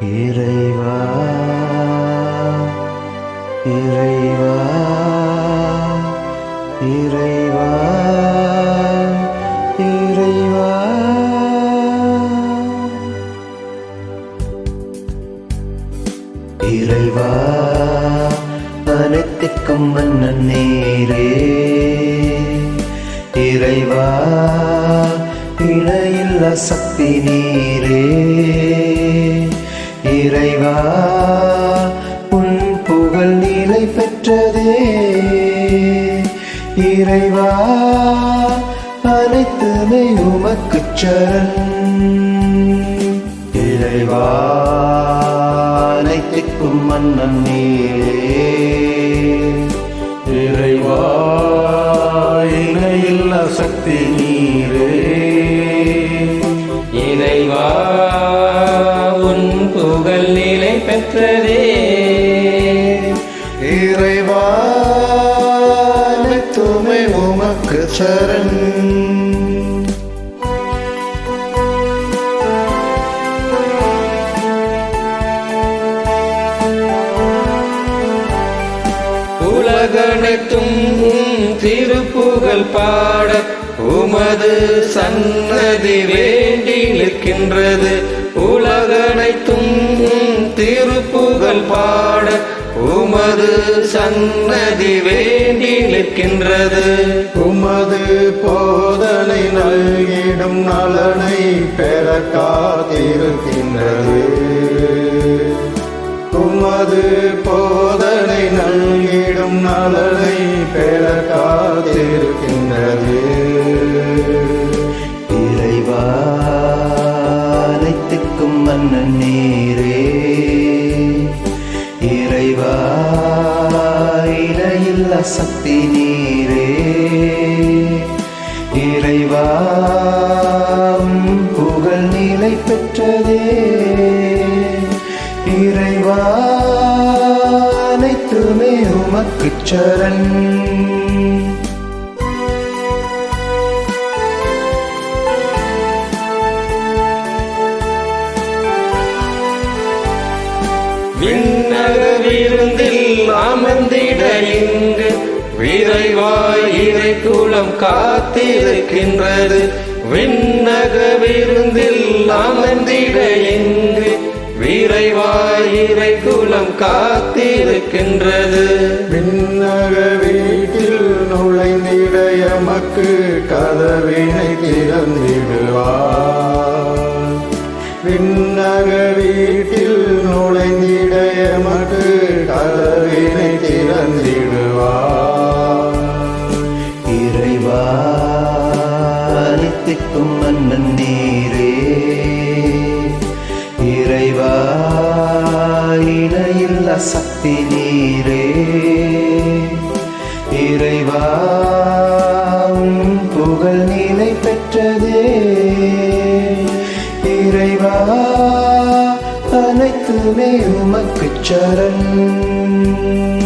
இறைவா இறைவா இறைவா இறைவா. இறைவா அனைத்துக்கும் மன்னன் நேரே. இறைவா இணையில்லா சக்தி நீரே. இறைவா அனைத்துமே உமக்குச் சரண். இறைவா அனைத்துக்கும் மன்னன் நீரே. இறைவா இணையில்ல சக்தி நீரே. இறைவா உன் புகழ் நிலை பெற்றதே. இறைவா சரண் உலகனைத்தும் திருப்புகழ் பாட உமது சன்னதி வேண்டி நிற்கின்றது. உலகனைத்தும் திருப்புகழ் பாட உமது சன்னதி வேண்டி நிற்கின்றது உமது போதனை நல்கிடும் நலனை பெற காத்திருக்கின்றது உமது போதனை நல்கிடும் நலனை பெற காத்திருக்கின்றது பெற்றதே. இறைவா அனைத்துமே உமக்குச் சரண். விண்ணக விருந்தில் அமர்ந்திட இங்கு. விரைவாய் இறை குலம் காத்திருக்கின்றது. விண்ணக விருந்தில் அமர்ந்திட இங்கு விரைவாய் குலம் காத்திருக்கின்றது. விண்ணக வீட்டில் நுழைந்திட எமக்கு கதவினை திறந்திடுவார் விண்ணக நீரே இறைவா இணையில்லா சக்தி நீரே. இறைவா புகழ் நிலை பெற்றதே. இறைவா அனைத்துமே உமக்குச் சரண்.